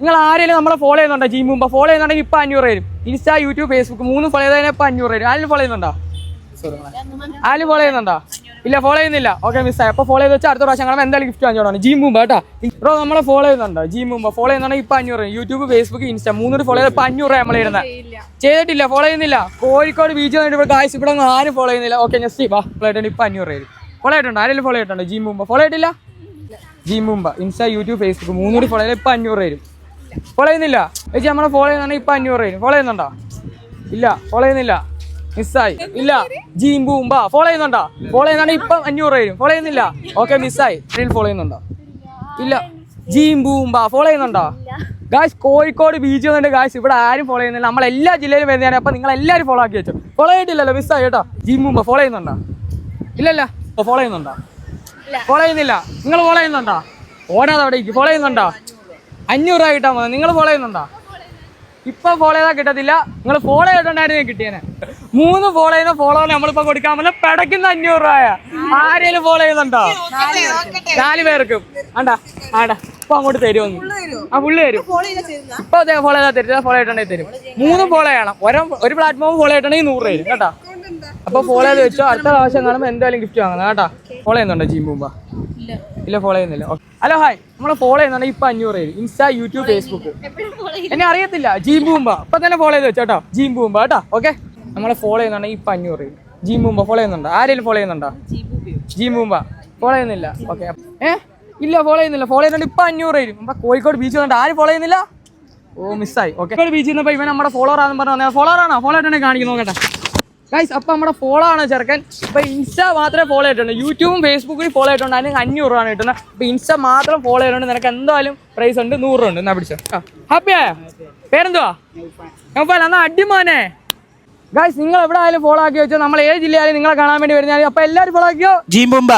നിങ്ങൾ ആരെങ്കിലും നമ്മളെ ഫോളോ ചെയ്യുന്നുണ്ടോ? ജിം മുമ്പ് ഫോളോ ചെയ്യുന്നുണ്ടെങ്കിൽ ഇപ്പൊ അഞ്ഞൂറ് വരും. ഇൻസ്റ്റാ യൂട്യൂബ് ഫേസ്ബുക്ക് മൂന്നും ഫോളോ ചെയ്താൽ ഇപ്പൊ അഞ്ഞൂറ് വരും. ആരും ഫോളോ ചെയ്യുന്നുണ്ടോ? ആരും ഫോളോ ചെയ്യുന്നുണ്ടോ? ഇല്ല ഫോളോ ചെയ്യുന്നില്ല. ഓക്കെ മിസ്സായി അപ്പൊ ഫോളോ ചെയ്ത് വെച്ചാൽ അടുത്ത പ്രാവശ്യം കാണുമ്പോൾ എന്തായാലും ഗിഫ്റ്റ് വാങ്ങിച്ചോളാം ജിം മുമ്പ് കേട്ടോ. ബ്രോ നമ്മളെ ഫോളോ ചെയ്യുന്നുണ്ടോ? ജിം മുമ്പ് ഫോളോ ചെയ്യുന്നുണ്ടെങ്കിൽ ഇപ്പൊ അഞ്ഞൂറ് യൂട്യൂബ് ഫേസ്ബുക്ക് ഇൻസ്റ്റാ മൂന്നൂറ് ഫോളോ ചെയ്ത് ഇപ്പൊ അഞ്ഞൂറ് രൂപ നമ്മൾ ഇടുന്നത് ചെയ്തിട്ടില്ല ഫോളോ ചെയ്യുന്നില്ല. കോഴിക്കോട് ബീച്ച് വന്നിട്ട് ഇവിടെ കാശ് ഇവിടെ ഒന്നും ആരും ഫോളോ ചെയ്യുന്നില്ല. ഓക്കെ ജസ്റ്റ് വാ. ഫോളോ ആയിട്ടുണ്ട് ഇപ്പൊ അഞ്ഞൂറ് വരും. ഫോളോ ആയിട്ടുണ്ട് ആരെങ്കിലും ഫോളോ ആയിട്ടുണ്ട് ജിം മുമ്പ്? ഫോളോ ആയിട്ടില്ല ജിം മുമ്പ്. ഇൻസ്റ്റാ യൂട്യൂബ് ഫേസ്ബുക്ക് മൂന്നൂർ ഫോളോ ചെയ്താൽ ഇപ്പൊ അഞ്ഞൂറ് വരും. ഫോളോ ചെയ്യുന്നില്ല. ചേച്ചി നമ്മളെ ഫോളോ ചെയ്യുന്നുണ്ടെങ്കിൽ ഇപ്പൊ അഞ്ഞൂറ് രൂപ. ഫോളോ ചെയ്യുന്നുണ്ടോ? ഇല്ല ഫോളോ ചെയ്യുന്നില്ല. മിസ്സായി ഇല്ല ജീം ബൂംബ. ഫോളോ ചെയ്യുന്നുണ്ടോ? ഫോളോ ചെയ്യുന്നുണ്ടെങ്കിൽ ഇപ്പം അഞ്ഞൂറ് രൂപ. ഫോളോ ചെയ്യുന്നില്ല. ഓക്കെ മിസ്സായി റീൽ ഫോളോ ചെയ്യുന്നുണ്ടോ? ഇല്ല ജീം ബൂംബ. ഫോളോ ചെയ്യുന്നുണ്ടോ? ഗായ്സ് കോഴിക്കോട് ബീച്ച് വന്നിട്ട് ഗായ്സ് ഇവിടെ ആരും ഫോളോ ചെയ്യുന്നില്ല. നമ്മൾ എല്ലാ ജില്ലയിലും വരുന്നതാണ്. അപ്പൊ നിങ്ങൾ എല്ലാവരും ഫോളോ ആക്കി വെച്ചു. ഫോളോ ചെയ്തിട്ടില്ലല്ലോ മിസ്സായി കേട്ടോ. ജീം ബൂംബ ഫോളോ ചെയ്യുന്നുണ്ടോ? ഇല്ലല്ല. ഫോളോ ചെയ്യുന്നുണ്ടോ? ഫോളോ ചെയ്യുന്നില്ല. നിങ്ങൾ ഫോളോ ചെയ്യുന്നുണ്ടോ? ഓടാതെ അവിടെ ഫോളോ ചെയ്യുന്നുണ്ടോ? അഞ്ഞൂറ് രൂപ കിട്ടാൻ പോകുന്നത് നിങ്ങൾ ഫോളോ ചെയ്യുന്നുണ്ടോ? ഇപ്പൊ ഫോളോ ചെയ്താൽ കിട്ടത്തില്ല. നിങ്ങൾ ഫോളോ ചെയ്തിട്ടുണ്ടായിരുന്നു കിട്ടിയേനെ. മൂന്ന് ഫോളോ ചെയ്യുന്ന ഫോളോ നമ്മളിപ്പോ കൊടുക്കാൻ പറ്റില്ല പിടയ്ക്കുന്ന അഞ്ഞൂറ് രൂപ ആരെങ്കിലും ഫോളോ ചെയ്യുന്നുണ്ടോ നാല് പേർക്കും. ആണ്ടാ ആണ്ടാ. ഇപ്പൊ അങ്ങോട്ട് തരുമെന്ന് ആ പുള്ളി തരും. ഇപ്പൊ ഫോളോ ചെയ്താൽ തരും. ഫോളോ ചെയ്തിട്ടുണ്ടെങ്കിൽ തരും. മൂന്ന് ഫോളോ ചെയ്യണം. ഒരു ഒരു പ്ലാറ്റ്ഫോം ഫോളോ ചെയ്തിട്ടുണ്ടെങ്കിൽ നൂറ് തരും കേട്ടോ. അപ്പൊ ഫോളോ ചെയ്ത് വെച്ചോ. അടുത്ത പ്രാവശ്യം കാണുമ്പോൾ എന്തായാലും ഗിഫ്റ്റ് വാങ്ങണം കേട്ടോ. ഫോളോ ചെയ്യുന്നുണ്ടോ ജിം മുമ്പ് ഇല്ല. ഫോളോ ചെയ്യുന്നില്ല. ഹലോ ഹായ് നമ്മളെ ഫോളോ ചെയ്യുന്നുണ്ടെങ്കിൽ ഇപ്പൊ അഞ്ഞൂറ് പേര് ഇൻസ്റ്റാ യൂട്യൂബ് ഫേസ്ബുക്ക് എന്നെ അറിയത്തില്ല. ജിം ബൂമ്പ ഇപ്പൊ തന്നെ ഫോളോ ചെയ്ത് വെച്ചോട്ടോ കേട്ടോ ജീം ബൂമ്പ കേട്ടോ ഓക്കെ നമ്മളെ ഫോളോ ചെയ്യുന്നുണ്ടെങ്കിൽ ഇപ്പൊ അഞ്ഞൂറ് പേര് ജിം ബൂമ്പ ഫോളോ ചെയ്യുന്നുണ്ടോ? ആരെങ്കിലും ഫോളോ ചെയ്യുന്നുണ്ടോ? ജിം ബൂമ്പ ഫോളോ ചെയ്യുന്നില്ല. ഓക്കെ ഏ? ഇല്ല ഫോളോ ചെയ്യുന്നില്ല. ഫോളോ ചെയ്യുന്നുണ്ട് ഇപ്പൊ അഞ്ഞൂറ് പേര് നമ്മുടെ കോഴിക്കോട് ബീച്ച് വന്നിട്ട് ആരും ഫോളോ ചെയ്യുന്നില്ല? ഓ മിസ്സായി ഓക്കെ ബീച്ചിൽ നിന്ന് ഇപ്പൊ ഇവൻ നമ്മുടെ ഫോളോവർ ആണെന്ന് പറഞ്ഞു ഫോളോവർ ആണോ? ഫോളോ ആയിട്ടുണ്ടെങ്കിൽ കാണിക്കുന്നു നോക്കട്ടെ. ഗൈസ് അപ്പൊ നമ്മുടെ ഫോളോ ആണ് ചെറുക്കൻ. ഇപ്പൊ ഇൻസ്റ്റ മാത്രമേ ഫോളോ ചെയ്തിട്ടുണ്ട്. യൂട്യൂബും ഫേസ്ബുക്കിൽ ഫോളോ ചെയ്തിട്ടുണ്ട്. അതിന് അഞ്ഞൂറ് രൂപയാണ് കിട്ടുന്നത്. അപ്പം ഇൻസ്റ്റ മാത്രം ഫോളോ ചെയ്തിട്ടുണ്ട്. നിനക്ക് എന്തായാലും പ്രൈസ് ഉണ്ട്. നൂറ് രൂപ ഉണ്ട്. എന്നാ പിടിച്ചോ. ഹാപ്പി ആയ? പേരെന്തുവാ? നൗഫൽ എന്നാ അടിമോനെ. ഗൈസ് നിങ്ങൾ എവിടെ ആയാലും ഫോളോ ആക്കി വെച്ചോ. നമ്മൾ ഏത് ജില്ലയായാലും നിങ്ങളെ കാണാൻ വേണ്ടി വരുന്ന അപ്പൊ എല്ലാവരും ഫോളോ ആക്കിയോ? ജീംബുംബ